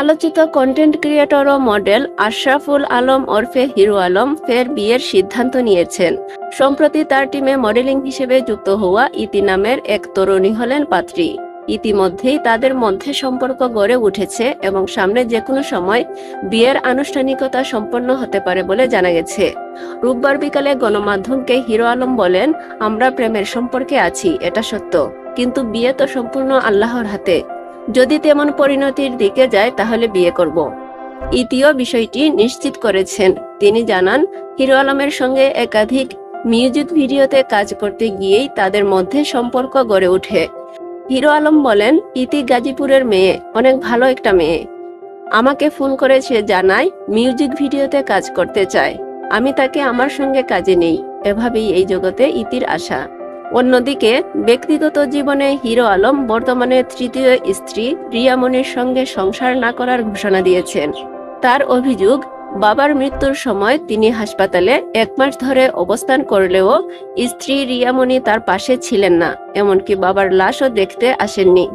আলোচিত content creator ও model Ashraful Alam ওরফে হিরো আলম ফের বিয়ের সিদ্ধান্ত নিয়েছেন। সম্প্রতি তার টিমে মডেলিং হিসেবে যুক্ত হওয়া ইতি নামের এক তরুণী হলেন পাত্রী। ইতিমধ্যেই তাদের মধ্যে সম্পর্ক গড়ে উঠেছে এবং সামনে যে কোনো সময় বিয়ের আনুষ্ঠানিকতা সম্পন্ন হতে পারে বলে জানা গেছে। রোববার বিকালে গণমাধ্যমকে হিরো আলম বলেন, আমরা প্রেমের সম্পর্কে আছি, এটা সত্য। কিন্তু বিয়ে তো সম্পূর্ণ আল্লাহর হাতে। যদি তেমন পরিণতির দিকে যায়, তাহলে বিয়ে করব। ইতিও বিষয়টি নিশ্চিত করেছেন। তিনি জানান, হিরো আলমের সঙ্গে একাধিক মিউজিক ভিডিওতে কাজ করতে গিয়েই তাদের মধ্যে সম্পর্ক গড়ে ওঠে। হিরো আলম বলেন, ইতি গাজীপুরের মেয়ে, অনেক ভালো একটা মেয়ে। আমাকে ফোন করে সে জানায়, মিউজিক ভিডিওতে কাজ করতে চায়। আমি তাকে আমার সঙ্গে কাজে নেই। এভাবেই এই জগতে ইতির আশা। অন্যদিকে, ব্যক্তিগত জীবনে হিরো আলম বর্তমানে তৃতীয় স্ত্রী রিয়ামনির সঙ্গে সংসার না করার ঘোষণা দিয়েছেন। তার অভিযোগ, বাবার মৃত্যুর সময় তিনি হাসপাতালে এক মাস ধরে অবস্থান করলেও স্ত্রী রিয়ামণি তার পাশে ছিলেন না, এমনকি বাবার লাশও দেখতে আসেননি।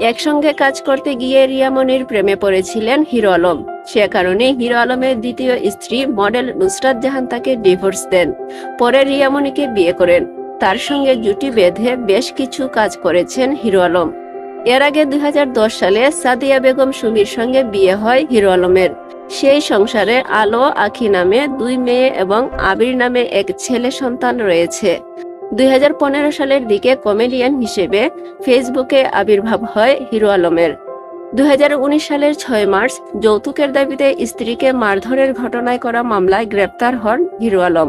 একসঙ্গে কাজ করতে গিয়ে রিয়ামনির প্রেমে পড়েছিলেন হিরো আলম। সে কারণে হিরো আলমের দ্বিতীয় স্ত্রী মডেল নুসরাত জাহান তাকে ডিভোর্স দেন। পরে রিয়ামণিকে বিয়ে করেন। তার সঙ্গে জুটি বেঁধে বেশ কিছু কাজ করেছেন হিরো আলম। এর আগে দুই হাজার দশ সালে সাদিয়া বেগম সুমির সঙ্গে বিয়ে হয় হিরো আলমের। সেই সংসারে আলো আখি নামে দুই মেয়ে এবং আবির নামে এক ছেলে সন্তান রয়েছে। দুই হাজার পনেরো সালের দিকে কমেডিয়ান হিসেবে ফেসবুকে আবির্ভাব হয় হিরো আলমের। দুই হাজার উনিশ সালের ছয় মার্চ যৌতুকের দাবিতে স্ত্রীকে মারধরের ঘটনায় করা মামলায় গ্রেপ্তার হন হিরো আলম।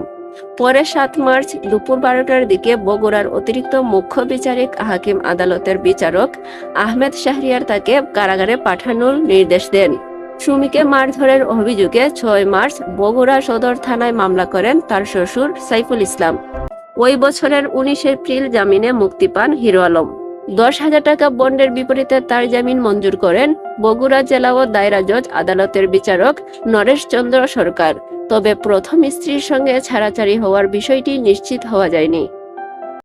পরে সাত মার্চ দুপুর বারোটার দিকে বগুড়ার অতিরিক্ত মুখ্য বিচারিক হাকিম আদালতের বিচারক আহমেদ শাহরিয়ার তাকে কারাগারে পাঠানোর নির্দেশ দেন। সুমিকে মারধরের অভিযোগে ছয় মার্চ বগুড়া সদর থানায় মামলা করেন তার শ্বশুর সাইফুল ইসলাম। ওই বছরের উনিশ এপ্রিল জামিনে মুক্তি পান হিরো আলম। দশ হাজার টাকা বন্ডের বিপরীতে তার জামিন মঞ্জুর করেন বগুড়া জেলা ও দায়রা জজ আদালতের বিচারক নরেশ চন্দ্র সরকার। তবে প্রথম স্ত্রীর সঙ্গে ছাড়াছাড়ি হওয়ার বিষয়টি নিশ্চিত হওয়া যায়নি।